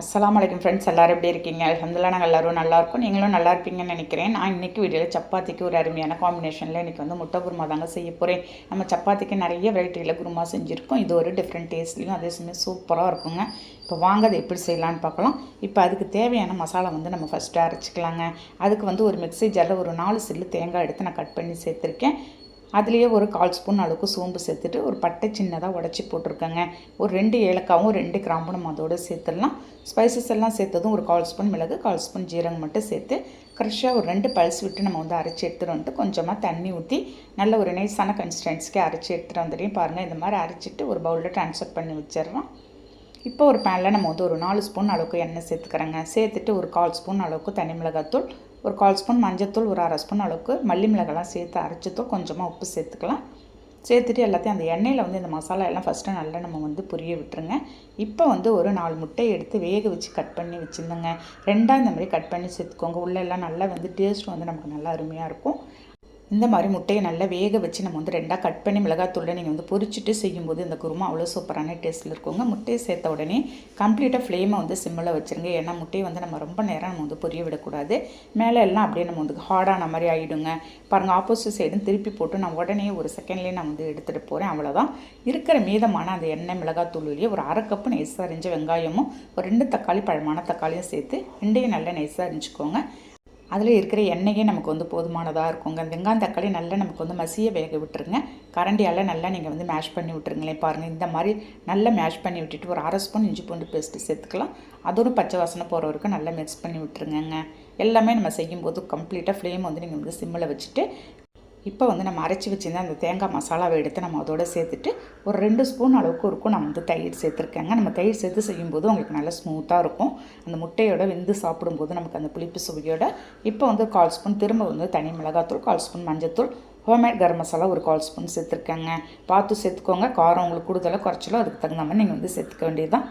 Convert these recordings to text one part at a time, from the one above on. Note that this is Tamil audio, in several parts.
அஸ்லாம் அலைக்கும் ஃப்ரெண்ட்ஸ் எல்லாரும் எப்படி இருக்கீங்க? அல்ஹம்துலில்லாஹ் நாங்கள் எல்லோரும் நல்லாயிருக்கும் நீங்களும் நல்லா இருப்பீங்கன்னு நினைக்கிறேன். நான் இன்றைக்கி வீடியோவில் சப்பாத்திக்கு ஒரு அருமையான காம்பினேஷனில் இன்றைக்கி வந்து முட்டை குருமா தாங்க செய்ய போகிறேன் நம்ம சப்பாத்திக்கு நிறைய வெரைட்டியில் குருமா செஞ்சுருக்கோம். இது ஒரு டிஃப்ரெண்ட் டேஸ்ட்லையும் அதே சமயம் சூப்பராக இருக்குங்க. இப்போ வாங்க அதை எப்படி செய்யலான்னு பார்க்கலாம். இப்போ அதுக்கு தேவையான மசாலா வந்து நம்ம ஃபஸ்ட்டு அரைச்சிக்கலாங்க. அதுக்கு வந்து ஒரு மிக்ஸி ஜாரில் ஒரு நாலு சில்லு தேங்காய் எடுத்து நான் கட் பண்ணி சேர்த்துருக்கேன். அதுலேயே ஒரு கால் ஸ்பூன் அளவுக்கு சோம்பு சேர்த்துட்டு ஒரு பட்டை சின்னதாக உடச்சி போட்டிருக்கேங்க. ஒரு ரெண்டு ஏலக்காவும் ரெண்டு கிராம்பும் நம்ம அதோட சேர்த்துடலாம். ஸ்பைசஸ் எல்லாம் சேர்த்ததும் ஒரு கால் ஸ்பூன் மிளகு கால் ஸ்பூன் ஜீரகம் மட்டும் சேர்த்து ஃப்ரெஷ்ஷாக ஒரு ரெண்டு பல்ஸ் விட்டு நம்ம வந்து அரைச்சி எடுத்துகிட்டு வந்துட்டு கொஞ்சமாக தண்ணி ஊற்றி நல்ல ஒரு நைஸான கன்சிஸ்டன்சிக்கு அரைச்சி எடுத்துகிட்டு வந்துடையும் பாருங்கள் இந்த மாதிரி அரைச்சிட்டு ஒரு பவுலில் ட்ரான்ஸ்ஃபர் பண்ணி வச்சிடுறோம். இப்போ ஒரு பேனில் நம்ம வந்து ஒரு நாலு ஸ்பூன் அளவுக்கு எண்ணெய் சேர்த்துக்கிறேங்க. சேர்த்துட்டு ஒரு கால் ஸ்பூன் அளவுக்கு தனி மிளகாத்தூள் ஒரு கால் ஸ்பூன் மஞ்சத்தூள் ஒரு அரை ஸ்பூன் அளவுக்கு மல்லி மிளகாலாம் சேர்த்து அரைச்சத்தூள் கொஞ்சமாக உப்பு சேர்த்துக்கலாம். சேர்த்துட்டு எல்லாத்தையும் அந்த எண்ணெயில் வந்து இந்த மசாலா எல்லாம் ஃபஸ்ட்டு நல்லா நம்ம வந்து புரிய விட்டுருங்க. இப்போ வந்து ஒரு நாலு முட்டையை எடுத்து வேக வச்சு கட் பண்ணி வச்சுருந்தேங்க. ரெண்டாக இந்த மாதிரி கட் பண்ணி சேர்த்துக்கோங்க. உள்ளே எல்லாம் நல்லா வந்து டேஸ்ட் வந்து நமக்கு நல்லா அருமையாக இருக்கும். இந்த மாதிரி முட்டையை நல்லா வேக வச்சு நம்ம வந்து ரெண்டாக கட் பண்ணி மிளகாத்தூளில் நீங்கள் வந்து பொரிச்சிட்டு செய்யும்போது இந்த குருமா அவ்வளோ சூப்பரான டேஸ்ட்டில் இருக்குங்க. முட்டையை சேர்த்த உடனே கம்ப்ளீட்டாக ஃப்ளேமை வந்து சிம்மில் வச்சுருங்க. ஏன்னா முட்டையை வந்து நம்ம ரொம்ப நேரம் நம்ம வந்து பொரிய விடக்கூடாது. மேலே எல்லாம் அப்படியே நம்ம வந்து ஹார்டான மாதிரி ஆகிடுங்க பாருங்கள் ஆப்போசிட் சைடும் திருப்பி போட்டு நான் உடனே ஒரு செகண்ட்லேயே நான் வந்து எடுத்துகிட்டு போகிறேன் அவ்வளோதான் இருக்கிற மீதமான அந்த எண்ணெய் மிளகாத்தூள்லேயே ஒரு அரை கப்பு நைஸாக அரிஞ்ச வெங்காயமும் ஒரு ரெண்டு தக்காளி பழமான தக்காளியும் சேர்த்து ரெண்டையும் நல்லா நைஸாக அரிஞ்சுக்கோங்க அதில் இருக்கிற எண்ணெயே நமக்கு வந்து போதுமானதாக இருக்குங்க. வெங்காயம் தக்காளி நல்லா நமக்கு வந்து மசிய வேக விட்டுருங்க. கரண்டியால் நல்லா நீங்கள் வந்து மேஷ் பண்ணி விட்டுருங்களேன் பாருங்கள் இந்த மாதிரி நல்லா மேஷ் பண்ணி விட்டுட்டு ஒரு அரை ஸ்பூன் இஞ்சி பூண்டு பேஸ்ட்டு சேர்த்துக்கலாம். அதோட பச்சை வாசனை போகிற வரைக்கும் நல்லா மிக்ஸ் பண்ணி விட்டுருங்கங்க. எல்லாமே நம்ம செய்யும்போது கம்ப்ளீட்டாக ஃப்ளேம் வந்து நீங்கள் வந்து சிம்மில் வச்சுட்டு இப்போ வந்து நம்ம அரைச்சி வச்சுருந்த அந்த தேங்காய் மசாலாவை எடுத்து நம்ம அதோட சேர்த்துட்டு ஒரு ரெண்டு ஸ்பூன் அளவுக்கு இருக்கும். நான் வந்து தயிர் சேர்த்துருக்கேங்க. நம்ம தயிர் சேர்த்து செய்யும்போது உங்களுக்கு நல்லா ஸ்மூத்தாக இருக்கும். அந்த முட்டையோட வெந்து சாப்பிடும்போது நமக்கு அந்த புளிப்பு சுவையோட இப்போ வந்து கால் ஸ்பூன் திரும்ப வந்து தனி மிளகாத்தூள் கால் ஸ்பூன் மஞ்சத்தூள் ஹோம்மேட் கரம் மசாலா ஒரு கால் ஸ்பூன் சேர்த்துருக்கேங்க. பார்த்து சேர்த்துக்கோங்க. காரம் உங்களுக்கு கூடுதலாக குறைச்சலோ அதுக்கு தகுந்த மாதிரி நீங்கள் வந்து சேர்த்துக்க வேண்டியதுதான்.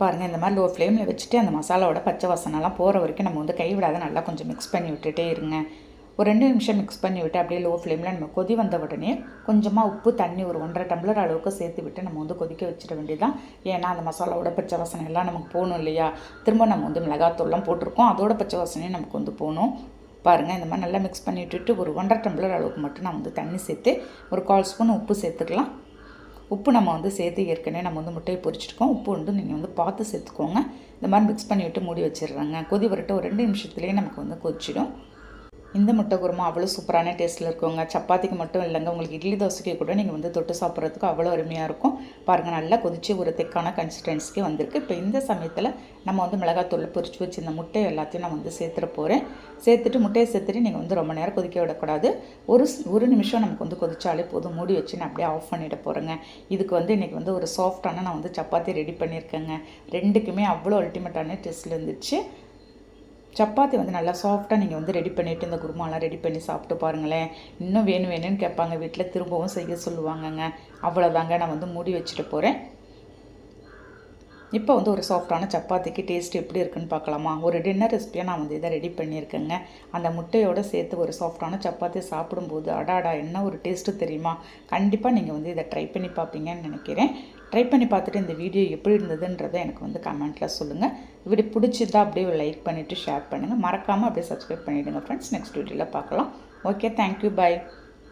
பாருங்கள் இந்த மாதிரி லோ ஃப்ளேமில் வச்சுட்டு அந்த மசாலாவோட பச்சை வாசனைலாம் போகிற வரைக்கும் நம்ம வந்து கைவிடாத நல்லா கொஞ்சம் மிக்ஸ் பண்ணி விட்டுட்டே இருங்க. ஒரு ரெண்டு நிமிஷம் மிக்ஸ் பண்ணி விட்டு அப்படியே லோ ஃப்ளேமில் நம்ம கொதி வந்த உடனே கொஞ்சமாக உப்பு தண்ணி ஒரு ஒன்றரை டம்ளர் அளவுக்கு சேர்த்து விட்டு நம்ம வந்து கொதிக்க வச்சிட வேண்டியதான் ஏன்னா அந்த மசாலாவோட பச்சை வாசனை எல்லாம் நமக்கு போகணும் இல்லையா? திரும்ப நம்ம வந்து மிளகாத்தூள்லாம் போட்டிருக்கோம். அதோட பச்சை வாசனையும் நமக்கு வந்து போகணும். பாருங்கள் இந்த மாதிரி நல்லா மிக்ஸ் பண்ணி விட்டுட்டு ஒரு ஒன்றரை டம்ளர் அளவுக்கு மட்டும் நான் வந்து தண்ணி சேர்த்து ஒரு கால் ஸ்பூன் உப்பு சேர்த்துக்கலாம். உப்பு நம்ம வந்து சேர்த்து ஏற்கனவே நம்ம வந்து முட்டையை பொரிச்சிருக்கோம். உப்பு வந்து நீங்கள் வந்து பார்த்து சேர்த்துக்கோங்க. இந்த மாதிரி மிக்ஸ் பண்ணி விட்டு மூடி வச்சிடுறாங்க. கொதி வரட்டு ஒரு ரெண்டு நிமிஷத்துலேயே நமக்கு வந்து கொதிச்சிடும். இந்த முட்டை குருமா அவ்வளோ சூப்பரான டேஸ்ட்டில் இருக்குங்க. சப்பாத்திக்கு மட்டும் இல்லைங்க உங்களுக்கு இட்லி தோசைக்கு கூட நீங்கள் வந்து தொட்டு சாப்பிட்றதுக்கு அவ்வளோ அருமையாக இருக்கும். பாருங்கள் நல்லா கொதிச்சு ஒரு திக்கான கன்சிஸ்டன்சிக்கு வந்திருக்கு. இப்போ இந்த சமயத்தில் நம்ம வந்து மிளகாத்தூள் பொரிச்சு வச்சு இந்த முட்டை எல்லாத்தையும் நான் வந்து சேர்த்துட போகிறேன் சேர்த்துட்டு முட்டையை சேர்த்துட்டு நீங்கள் வந்து ரொம்ப நேரம் கொதிக்க விடக்கூடாது. ஒரு ஒரு நிமிஷம் நமக்கு வந்து கொதிச்சாலே போதும். மூடி வச்சு நான் அப்படியே ஆஃப் பண்ணிட போகிறேங்க இதுக்கு வந்து இன்றைக்கி வந்து ஒரு சாஃப்டான நான் வந்து சப்பாத்தி ரெடி பண்ணியிருக்கேங்க. ரெண்டுக்குமே அவ்வளோ அல்டிமேட்டான டேஸ்ட்டில் இருந்துச்சு. சப்பாத்தி வந்து நல்லா சாஃப்டாக நீங்கள் வந்து ரெடி பண்ணிவிட்டு இந்த குருமாலாம் ரெடி பண்ணி சாப்பிட்டு பாருங்களேன். இன்னும் வேணும் வேணும்னு கேட்பாங்க. வீட்டில் திரும்பவும் செய்ய சொல்லுவாங்கங்க. அவ்வளோதாங்க நான் வந்து மூடி வச்சுட்டு போகிறேன் இப்போ வந்து ஒரு சாஃப்டான சப்பாத்திக்கு டேஸ்ட் எப்படி இருக்குன்னு பார்க்கலாமா? ஒரு டின்னர் ரெசிபியாக நான் வந்து இதை ரெடி பண்ணியிருக்கேங்க. அந்த முட்டையோடு சேர்த்து ஒரு சாஃப்டான சப்பாத்தி சாப்பிடும்போது அடாடா என்ன ஒரு டேஸ்ட்டு தெரியுமா? கண்டிப்பாக நீங்கள் வந்து இதை ட்ரை பண்ணி பார்ப்பீங்கன்னு நினைக்கிறேன். ட்ரை பண்ணி பார்த்துட்டு இந்த வீடியோ எப்படி இருந்ததுன்றதை எனக்கு வந்து கமெண்ட்டில் சொல்லுங்கள் இப்படி பிடிச்சிருந்தா அப்படியே லைக் பண்ணிவிட்டு ஷேர் பண்ணுங்கள் மறக்காமல் அப்படியே சப்ஸ்கிரைப் பண்ணிவிடுங்க ஃப்ரெண்ட்ஸ் நெக்ஸ்ட் வீடியோவில் பார்க்கலாம். Okay thank you bye